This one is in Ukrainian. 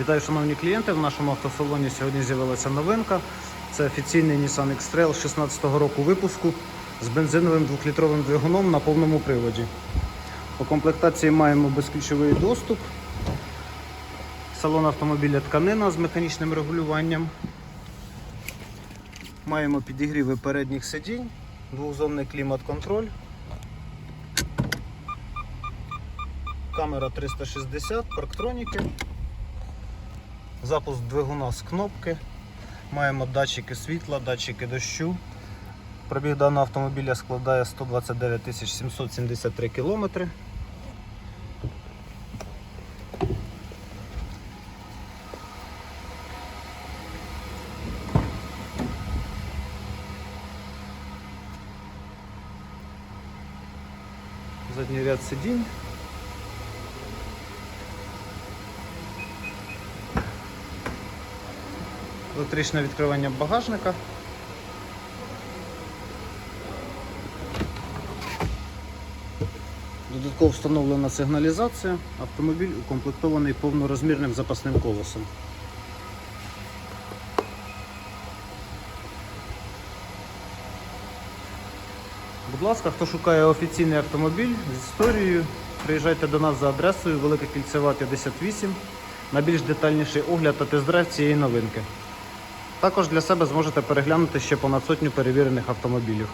Вітаю, шановні клієнти. В нашому автосалоні сьогодні з'явилася новинка. Це офіційний Nissan X-Trail 16 го року випуску з бензиновим 2-літровим двигуном на повному приводі. По комплектації маємо безключовий доступ. Салон автомобіля тканина з механічним регулюванням. Маємо підігріви передніх сидінь, двохзонний клімат-контроль. Камера 360, парктроніки. Запуск двигуна з кнопки. Маємо датчики світла, датчики дощу. Пробіг даного автомобіля складає 129 773 кілометри. Задній ряд сидінь. Електричне відкривання багажника. Додатково встановлена сигналізація. Автомобіль укомплектований повнорозмірним запасним колесом. Будь ласка, хто шукає офіційний автомобіль з історією, приїжджайте до нас за адресою Велика Кільцева 58 на більш детальніший огляд та тест-драйв цієї новинки. Також для себе зможете переглянути ще понад сотню перевірених автомобілів.